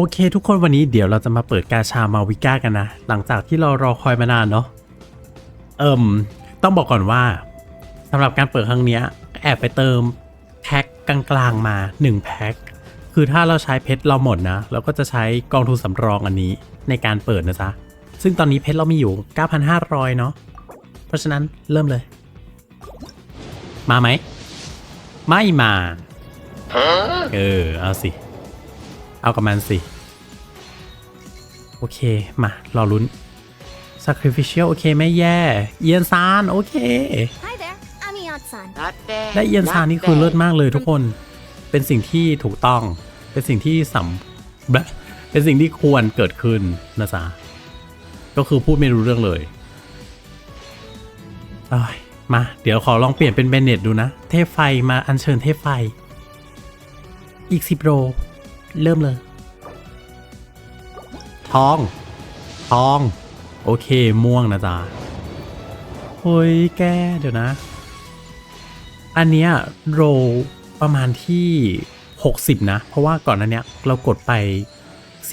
โอเคทุกคนวันนี้เดี๋ยวเราจะมาเปิดกาชามาวิก้ากันนะ หลังจากที่เรารอคอยมานานเนาะเอิมต้องบอกก่อนว่าสำหรับการเปิดครั้งเนี้ยแอบไปเติมแพ็คกลางๆมา1แพ็คคือถ้าเราใช้เพชรเราหมดนะ เราก็จะใช้กองทุนสำรองอันนี้ในการเปิดนะจ๊ะซึ่งตอนนี้เพชรเรามีอยู่ 9,500 เนาะเพราะฉะนั้นเริ่มเลย มาไหม ไม่มา เออ เอาสิ เอากับมันสิ โอเค มา รอลุ้น sacrificial โอเค ไม่แย่เอียนซานโอเค Hi there, I'm Ian-san. Not bad. ได้เอียนซาน not นี่คือเลิศ bad. มากเลยทุกคน เป็นสิ่งที่ถูกต้อง เป็นสิ่งที่สำแบบเป็นสิ่งที่ควรเกิดขึ้นนะจ๊ะก็คือพูดไม่รู้เรื่องเลยเอ้ยมา เดี๋ยวขอลองเปลี่ยนเป็นเบนเน็ตดูนะ เทพไฟมาอัญเชิญเทพไฟ อีกสิบโร เริ่มเลย ทอง ทอง โอเค ม่วงนะจ๊ะเฮ้ยแก เดี๋ยวนะ อันเนี้ยโรประมาณที่ 60 นะ เพราะว่าก่อนหนั้นเนี้ยเรากดไป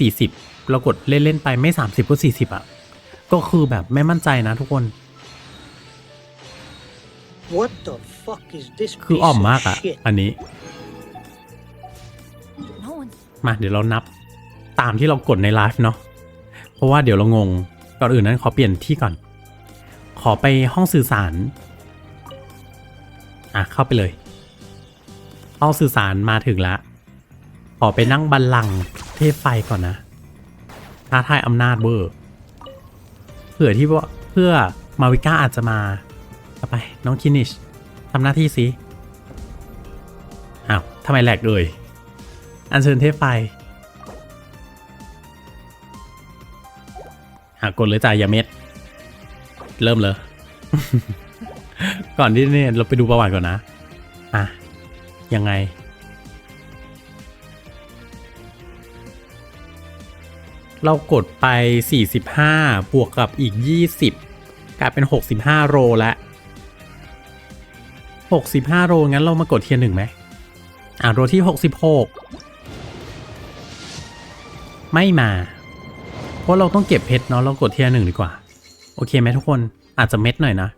40 เรากดเล่น ๆ ไปไม่ 30 ก็ 40อะ ก็คือแบบไม่มั่นใจนะทุกคน What the fuck is this คือ piece อ่อม of มากอะ shit? อันนี้ No one's มาเดี๋ยวเรานับตามที่เรากดในไลฟ์เนาะเพราะว่าเดี๋ยวเรางงก่อนอื่นนั้นขอเปลี่ยนที่ก่อน ขอไปห้องสื่อสาร อะเข้าไปเลยห้องสื่อสารมาถึงแล้วขอไปนั่งบัลลังก์เทพไฟก่อนนะท้าทายอำนาจเบอร์เผื่อที่ว่าเพื่อมาวิก้าอาจจะมาเอาไปน้องคินิชทำหน้าที่สิอ้าวทำไมแหลกเลย อัญเชิญเทพไฟหากดเลยจ่ายยาเม็ด เริ่มเลย ก่อนที่เนี่ยเราไปดูประวัติก่อนนะ อะ ยังไง เรากดไป 45 บวกกับอีก 20 กลายเป็น 65 โรแล้ว65 โรงั้นเรามากดเทียร์หนึ่งไหมอะโรที่ 66 ไม่มา เพราะเราต้องเก็บเพชรเนาะเรากดเทียร์หนึ่งดีกว่า โอเคไหมทุกคนอาจจะเม็ดหน่อยนะ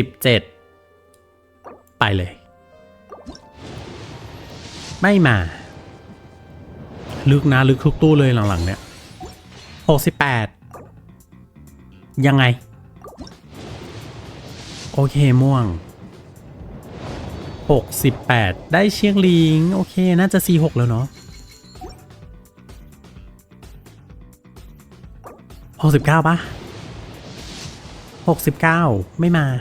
67ไปเลย ไม่มา ลึกนะลึกทุกตู้เลยหลังๆ เนี่ย68ยังไง โอเคม่วง 68 ได้เชียงลิง โอเค น่าจะ C6 แล้วเนาะ 69ปะ69ไม่มา70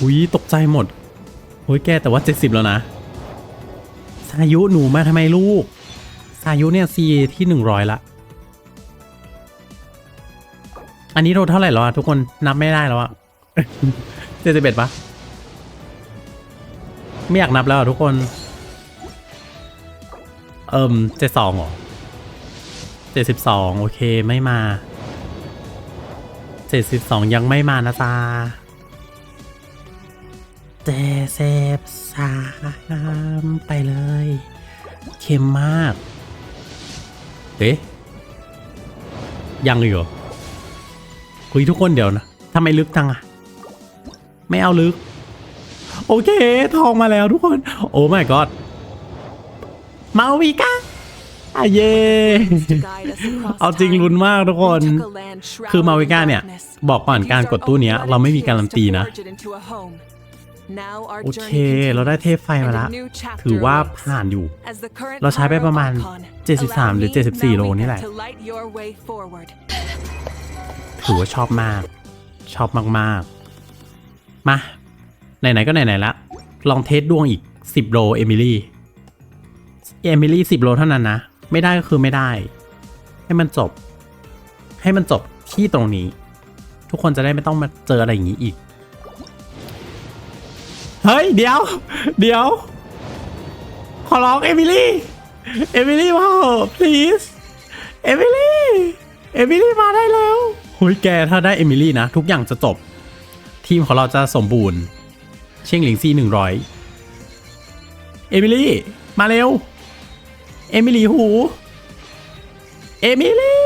อุ้ยตกใจหมดโอ้ยแกแต่ว่า70แล้วนะสายุหนูมาทำไมลูก สายุเนี่ย C ที่100ละ อันนี้โรเท่าไหร่แล้วอะทุกคนนับไม่ได้แล้วอะเจ็ดสิบเอ็ดปะไม่อยากนับแล้วทุกคน เอิมเจ็ดสองหรอเจ็ดสิบสองโอเคไม่มาเจ็ดสิบสองยังไม่มานะจ๊ะเจ็ดสิบสามไปเลย เค็มมากเอ๊ะยังอีกเหรอคุยทุกคนเดี๋ยวนะทำไมลึกจังอะไม่เอาลึก โอเค ทองมาแล้วทุกคน โอ้ my god มาวิกาอะเย่เอาจริงลุ้นมากทุกคน คือมาวิก้าเนี่ย บอกก่อนการกดตู้เนี้ย เราไม่มีการันตีนะ โอเค เราได้เทพไฟมาละ ถือว่าผ่านอยู่ เราใช้ไปประมาณ 73 หรือ 74 โลนี่แหละ ถือว่าชอบมาก ชอบมากๆ มา ไหน ๆ ก็ไหน ๆ ละ ลองเทสดวงอีก 10 โลเอมิลี่ เอมิลี่10โลเท่านั้นนะ ไม่ได้ก็คือไม่ได้ ให้มันจบ ให้มันจบที่ตรงนี้ ทุกคนจะได้ไม่ต้องมาเจออะไรอย่างนี้อีก เฮ้ย เดี๋ยว เดี๋ยว ขอร้องเอมิลี่ เอมิลี่มาเถอะ please เอมิลี่ เอมิลี่มาได้แล้วหุยแกถ้าได้เอมิลี่นะ ทุกอย่างจะจบ ทีมของเราจะสมบูรณ์ เชียงหลิงซีหนึ่งร้อยเอมิลี่ มาเร็ว เอมิลี่หู เอมิลี่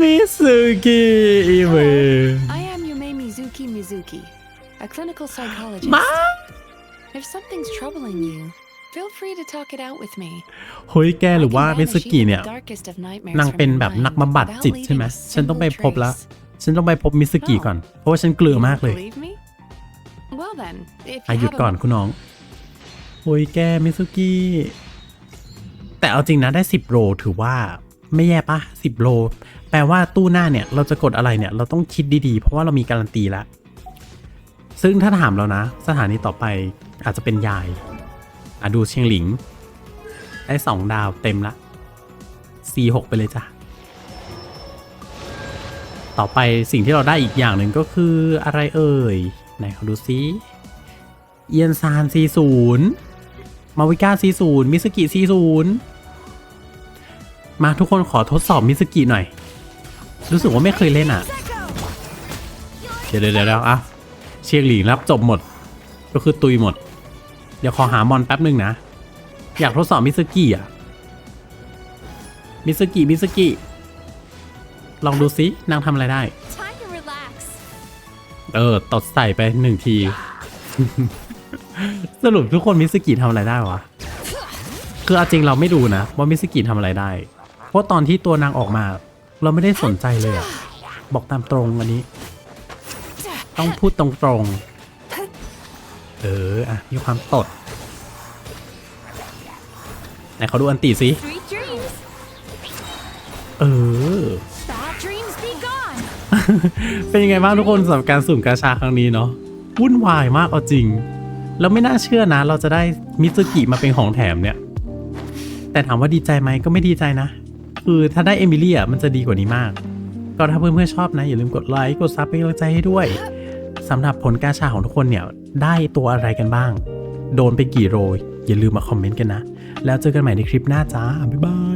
มิสุกิอีเว I am Yume Mizuki Mizuki, a clinical psychologist. มา If something's troubling you, feel free to talk it out with me. เฮ้ยแกหรือว่า I can มิ banish สุกิ even เนี่ย the darkest of nightmares นาง from เป็น your แบบ mind นักบำบัด without จิตใช่ไหม leaving a ฉันต้องไป single พบแล้ว trace. ฉันต้องไปพบมิสกิก่อน เพราะว่าฉันกลัวมากเลย Believe me? Well then, if อา you หยุด have a ก่อนคุณน้องโอ้ยแกมิสุกิ แต่เอาจริงนะได้ 10 โลถือว่าไม่แย่ปะ10 โล แปลว่าตู้หน้าเนี่ย เราจะกดอะไรเนี่ย เราต้องคิดดีๆ เพราะว่าเรามีการันตีแล้ว ซึ่งถ้าถามเรานะ สถานีต่อไปอาจจะเป็นยายอะดูเชียงหลิง ได้ 2 ดาวเต็มละ C6 ไปเลยจ้ะ ต่อไปสิ่งที่เราได้อีกอย่างหนึ่งก็คืออะไรเอ่ย ไหนเขาดูซิเอียนซาน40 มาวิก้า40มิสกิ40มาทุกคนขอทดสอบมิสกิหน่อย รู้สึกว่าไม่เคยเล่นอะ เดี๋ยวเดี๋ยวเดี๋ยวอะเชียงหลิงรับจบหมด ก็คือตุยหมด เดี๋ยวขอหามอนแป๊บหนึ่งนะ อยากทดสอบมิสกิอะ มิสกิมิสกิ ลองดูซินางทำอะไรได้ Time to relax. เออ ตดใส่ไปหนึ่งที สรุปทุกคนมิสกิทำอะไรได้วะ คือเอาจริงเราไม่ดูนะว่ามิสกิทำอะไรได้ เพราะตอนที่ตัวนางออกมา เราไม่ได้สนใจเลยอะบอกตามตรงอันนี้ ต้องพูดตรงๆ เอออะมีความตดไหนเขาดูอันตีสิเออ เป็นยังไงบ้างทุกคนสำหรับการสุ่มกาชาครั้งนี้เนาะวุ่นวายมากเอาจริง แล้วไม่น่าเชื่อนะ เราจะได้มิซูกิมาเป็นของแถมเนี่ย แต่ถามว่าดีใจไหมก็ไม่ดีใจนะ คือถ้าได้เอมิลี่อะมันจะดีกว่านี้มาก ก็ถ้าเพื่อนๆชอบนะ อย่าลืมกดไลค์กดซับเป็นกำลังใจให้ด้วยสำหรับผลการชาของทุกคนเนี่ย ได้ตัวอะไรกันบ้าง โดนไปกี่โรย อย่าลืมมาคอมเมนต์กันนะ แล้วเจอกันใหม่ในคลิปหน้าจ้าบ๊ายบาย